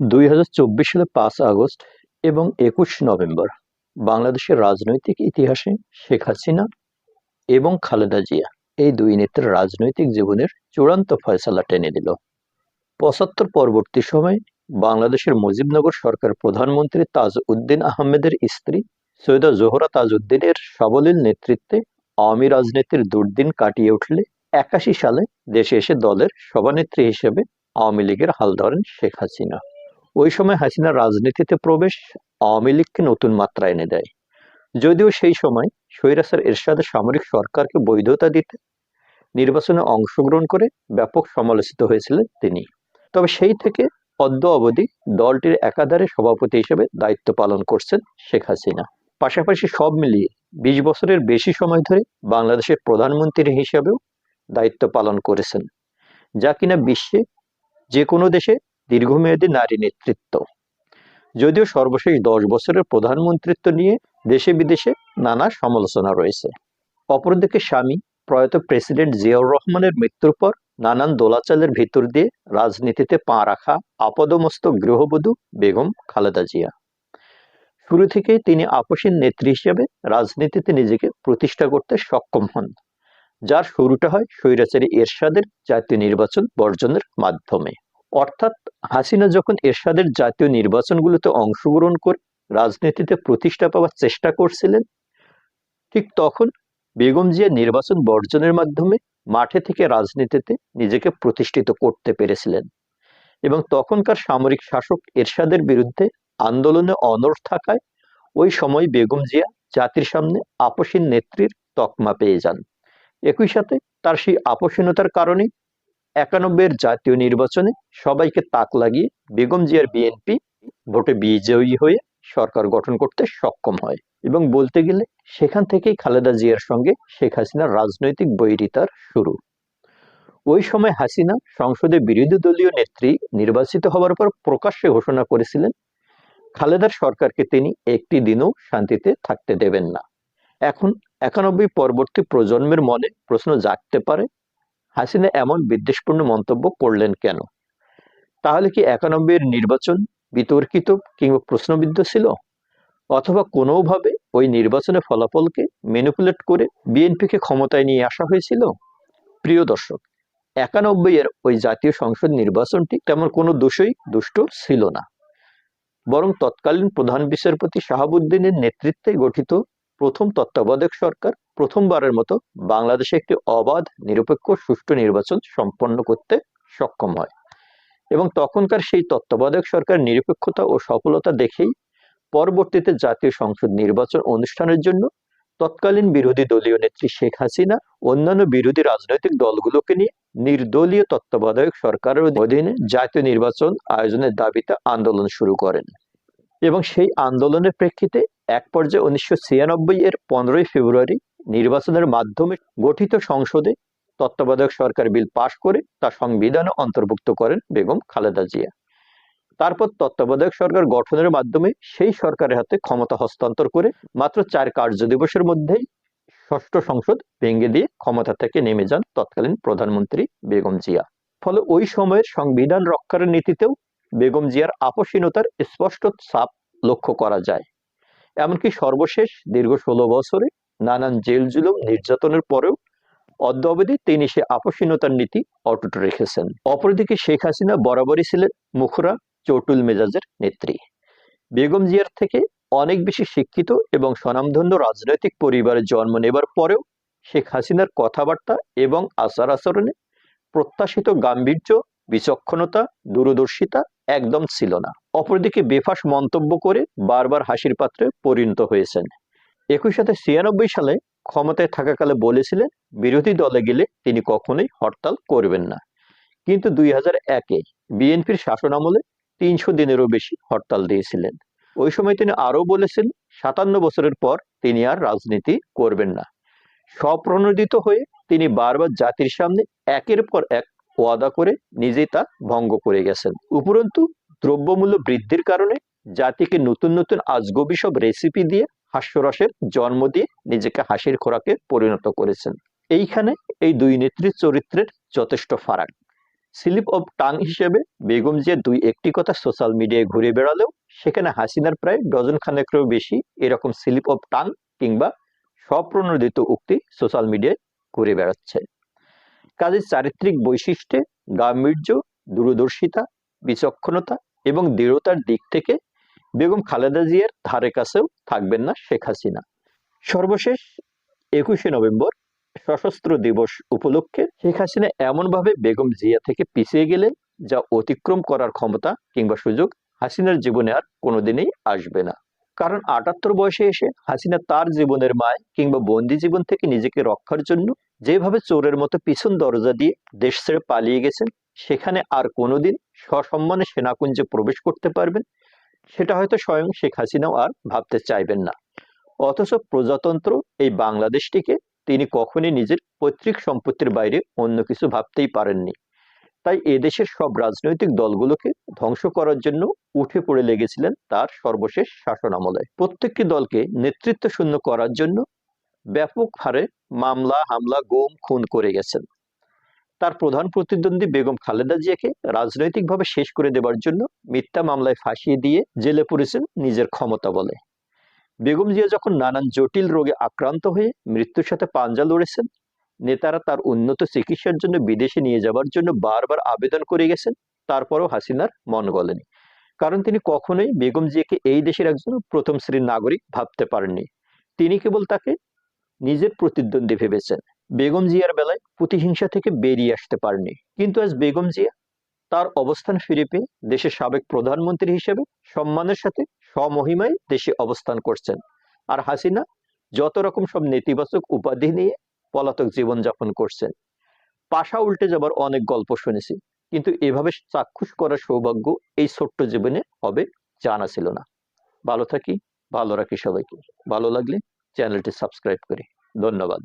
দুই হাজার চব্বিশ সালে পাঁচ আগস্ট এবং একুশ নভেম্বর বাংলাদেশের রাজনৈতিক ইতিহাসে শেখ হাসিনা এবং খালেদা জিয়া এই দুই নেত্রের রাজনৈতিক জীবনের চূড়ান্ত ফয়সালা টেনে দিল পঁচাত্তর পরবর্তী সময়ে বাংলাদেশের মুজিবনগর সরকার প্রধানমন্ত্রী তাজ উদ্দিন আহমেদের স্ত্রী সৈয়দা জোহরা তাজউদ্দিনের সাবলীল নেতৃত্বে আওয়ামী রাজনীতির দুর্দিন কাটিয়ে উঠলে একাশি সালে দেশে এসে দলের সভানেত্রী হিসেবে আওয়ামী লীগের হাল ধরেন শেখ হাসিনা। ওই সময় হাসিনার রাজনীতিতে প্রবেশ আওয়ামী লীগকে নতুন মাত্রা এনে দেয়। যদিও সেই সময় স্বৈরাচার এরশাদের সামরিক সরকারকে বৈধতা দিতে নির্বাচনে অংশগ্রহণ করে ব্যাপক সমালোচিত হয়েছিলেন তিনি। তবে সেই থেকে অদ্য অবধি দলটির একাধারে সভাপতি হিসেবে দায়িত্ব পালন করছেন শেখ হাসিনা। পাশাপাশি সব মিলিয়ে বিশ বছরের বেশি সময় ধরে বাংলাদেশের প্রধানমন্ত্রী হিসেবেও দায়িত্ব পালন করেছেন। যা কিনা বিশ্বে যে কোনো দেশে দীর্ঘমেয়াদী নারী নেতৃত্ব। যদিও সর্বশেষ দশ বছরের প্রধানমন্ত্রিত্ব নিয়ে দেশে বিদেশে নানা সমালোচনা রয়েছে। অপরদিকে স্বামী, প্রয়াত প্রেসিডেন্ট জিয়াউর রহমানের মৃত্যুর পর নানান দোলাচালের ভিতর দিয়ে রাজনীতিতে পা রাখা আপদমস্ত গৃহবধূ বেগম খালেদা জিয়া। শুরু থেকেই তিনি আপসীন নেত্রী হিসেবে রাজনীতিতে নিজেকে প্রতিষ্ঠা করতে সক্ষম হন, যার শুরুটা হয় স্বৈরাচারী এরশাদের জাতীয় নির্বাচন বর্জনের মাধ্যমে। অর্থাৎ হাসিনা যখন এরশাদের জাতীয় নির্বাচনগুলোতে অংশগ্রহণ করে রাজনীতিতে প্রতিষ্ঠা পাওয়ার চেষ্টা করছিলেন, ঠিক তখন বেগম জিয়া নির্বাচন বর্জনের মাধ্যমে মাঠে থেকে রাজনীতিতে নিজেকে প্রতিষ্ঠিত করতে পেরেছিলেন এবং তখনকার সামরিক শাসক এরশাদের বিরুদ্ধে আন্দোলনে অনড় থাকায় ওই সময় বেগম জিয়া জাতির সামনে আপসীন নেত্রীর তকমা পেয়ে যান। একই সাথে তার সেই আপসীনতার কারণে একানব্বইয়ের জাতীয় নির্বাচনে সবাইকে তাক লাগিয়ে বেগম জিয়ার বিএনপি ভোটে বিজয়ী হয়ে সরকার গঠন করতে সক্ষম হয়। এবং বলতে গেলে সেখান থেকেই খালেদা জিয়ার সঙ্গে শেখ হাসিনার রাজনৈতিক বৈরিতার শুরু। ওই সময় হাসিনা সংসদে বিরোধী দলীয় নেত্রী নির্বাচিত হওয়ার পর প্রকাশ্যে ঘোষণা করেছিলেন, খালেদার সরকারকে তিনি একটি দিনও শান্তিতে থাকতে দেবেন না। এখন একানব্বই পরবর্তী প্রজন্মের মনে প্রশ্ন জাগতে পারে হাসিনা এমন বিদ্বেষপূর্ণ মন্তব্য করলেন কেন? তাহলে কি একানব্বইয়ের নির্বাচন বিতর্কিত কিংবা প্রশ্নবিদ্ধ ছিল? অথবা কোনোভাবে ওই নির্বাচনের ফলাফলকে ম্যানিপুলেট করে বিএনপিকে ক্ষমতায় নিয়ে আসা হয়েছিল? প্রিয় দর্শক একানব্বই এর ওই জাতীয় সংসদ নির্বাচনটি তেমন কোনো দোষই দুষ্ট ছিল না। বরং তৎকালীন প্রধান বিচারপতি শাহাবুদ্দিনের নেতৃত্বে গঠিত প্রথম তত্ত্বাবধায়ক সরকার প্রথমবারের মতো বাংলাদেশে একটি অবাধ, নিরপেক্ষ, সুষ্ঠু নির্বাচন সম্পন্ন করতে সক্ষম হয়। এবং তখনকার সেই তত্ত্বাবধায়ক সরকার নিরপেক্ষতা ও সফলতা দেখেই পরবর্তীতে জাতীয় সংসদ নির্বাচন অনুষ্ঠানের জন্য তৎকালীন বিরোধী দলীয় নেত্রী শেখ হাসিনা, অন্যান্য বিরোধী রাজনৈতিক দলগুলোকে নিয়ে নির্দলীয় তত্ত্বাবধায়ক সরকারের অধীনে জাতীয় নির্বাচন আয়োজনের দাবিতে আন্দোলন শুরু করেন। এবং সেই আন্দোলনের প্রেক্ষিতে এক পর্যায়ে উনিশশো ছিয়ানব্বই এর পনেরোই ফেব্রুয়ারি নির্বাচনের মাধ্যমে গঠিত সংসদে তত্ত্বাবধায়ক সরকার বিল পাশ করে তা সংবিধানে অন্তর্ভুক্ত করেন বেগম খালেদা জিয়া। তারপর তত্ত্বাবধায়ক সরকার গঠনের মাধ্যমে সেই সরকারের হাতে ক্ষমতা হস্তান্তর করে মাত্র চার কার্য দিবসের মধ্যেই ষষ্ঠ সংসদ ভেঙে দিয়ে ক্ষমতা থেকে নেমে যান তৎকালীন প্রধানমন্ত্রী বেগম জিয়া। ফলে ওই সময়ের সংবিধান রক্ষার নীতিতেও বেগম জিয়ার আপসীনতার স্পষ্ট ছাপ লক্ষ্য করা যায়। এমনকি সর্বশেষ দীর্ঘ ষোলো বছরে নানান জেল জুলুম, নির্যাতনের পরেও অদ্য অবধি তিনি সে আপসীনতার নীতি অটুট রেখেছেন। অপরদিকে শেখ হাসিনা বরাবরই ছিলেন মুখরা, চটুল মেজাজের নেত্রী। বেগম জিয়ার থেকে অনেক বেশি শিক্ষিত এবং স্বনামধন্য রাজনৈতিক পরিবারে জন্ম নেবার পরেও শেখ হাসিনার কথাবার্তা এবং আচার আচরণে প্রত্যাশিত গাম্ভীর্য, বিচক্ষণতা, দূরদর্শিতা একদম ছিল না। অপরদিকে বেফাস মন্তব্য করে বারবার হাসির পাত্রে পরিণত হয়েছেন। একই সাথে ছিয়ানব্বই সালে ক্ষমতায় থাকাকালে বলেছিলেন, বিরোধী দলে গেলে তিনি কখনোই হরতাল করবেন না। কিন্তু দুই হাজার একে বিএনপির শাসনামলে তিনশো দিনেরও বেশি হরতাল দিয়েছিলেন। ওই সময় তিনি আরও বলেছেন, সাতান্ন বছরের পর তিনি আর রাজনীতি করবেন না। স্বপ্রণোদিত হয়ে তিনি বারবার জাতির সামনে একের পর এক ওয়াদা করে নিজেই তা ভঙ্গ করে গেছেন। উপরন্তু, দ্রব্যমূল্য বৃদ্ধির কারণে জাতিকে নতুন নতুন আজগবি সব রেসিপি দিয়ে হাস্যরসের জন্ম দিয়ে নিজেকে হাসির খোরাকে পরিণত করেছেন। এইখানে এই দুই নেত্রীর চরিত্রের যথেষ্ট ফারাক। স্লিপ অব টাং হিসেবে বেগম জিয়া দুই একটি কথা সোশ্যাল মিডিয়ায় ঘুরে বেড়ালেও সেখানে হাসিনার প্রায় ডজন খানেকেরও বেশি এরকম স্লিপ অফ টাং কিংবা স্বপ্রণোদিত উক্তি সোশ্যাল মিডিয়ায় ঘুরে বেড়াচ্ছে। কাজে চারিত্রিক বৈশিষ্ট্যে গাম্ভীর্য, দূরদর্শিতা, বিচক্ষণতা এবং দৃঢ়তার দিক থেকে বেগম খালেদা জিয়ার ধারে কাছেও থাকবেন না শেখ হাসিনা। সর্বশেষ একুশে নভেম্বর সশস্ত্র দিবস উপলক্ষে শেখ হাসিনা এমনভাবে বেগম জিয়া থেকে পিছিয়ে গেলে যা অতিক্রম করার ক্ষমতা কিংবা সুযোগ হাসিনার জীবনে আর কোনোদিনই আসবে না। কারণ আটাত্তর বয়সে এসে হাসিনা তার জীবনের মায় কিংবা বন্দি জীবন থেকে নিজেকে রক্ষার জন্য যেভাবে চোরের মতো পিছন দরজা দিয়ে দেশ ছেড়ে পালিয়ে গেছেন, সেখানে আর কোনোদিন সসম্মানে সেনাকুঞ্জে প্রবেশ করতে পারবেন সেটা হয়তো স্বয়ং শেখ হাসিনাও আর ভাবতে চাইবেন না। অথচ প্রজাতন্ত্র এই বাংলাদেশটিকে তিনি কখনই নিজের পৈতৃক সম্পত্তির বাইরে অন্য কিছু ভাবতেই পারেননি। তাই এদেশের সব রাজনৈতিক দলগুলোকে ধ্বংস করার জন্য উঠে পড়ে লেগেছিলেন তার সর্বশেষ শাসন আমলে। প্রত্যেকটি দলকে নেতৃত্ব শূন্য করার জন্য ব্যাপক হারে মামলা, হামলা, গোম, খুন করে গেছেন। তার প্রধান প্রতিদ্বন্দ্বী বেগম খালেদা জিয়াকে রাজনৈতিকভাবে শেষ করে দেবার জন্য মিথ্যা মামলায় ফাঁসিয়ে দিয়ে জেলে পড়েছেন নিজের ক্ষমতা বলে। বেগম জিয়া যখন নানান জটিল রোগে আক্রান্ত হয়ে মৃত্যুর সাথে পাঞ্জা লড়েছেন, নেতারা তার উন্নত চিকিৎসার জন্য বিদেশে নিয়ে যাবার জন্য বারবার আবেদন করে গেছেন, তারপরও হাসিনার মন গলেনি। কারণ তিনি কখনোই বেগম জিয়াকে এই দেশের একজন প্রথম শ্রেণির নাগরিক ভাবতে পারেননি। তিনি কেবল তাকে নিজের প্রতিদ্বন্দ্বী ভেবেছেন। বেগম জিয়ার বেলায় প্রতিহিংসা থেকে বেরিয়ে আসতে পারেনি। কিন্তু আজ বেগম জিয়া তার অবস্থান ফিরে পেয়ে দেশের সাবেক প্রধানমন্ত্রী হিসেবে সম্মানের সাথে স্বমহিমায় দেশে অবস্থান করছেন। আর হাসিনা যত রকম সব নেতিবাচক উপাধি নিয়ে পলাতক জীবনযাপন করছেন, পাশা উল্টে যাবার অনেক গল্প শুনেছি, কিন্তু এভাবে চাক্ষুষ করার সৌভাগ্য এই ছোট্ট জীবনে হবে জানা ছিল না। ভালো থাকি, ভালো রাখি সবাইকে। ভালো লাগলে চ্যানেলটি সাবস্ক্রাইব করি। ধন্যবাদ।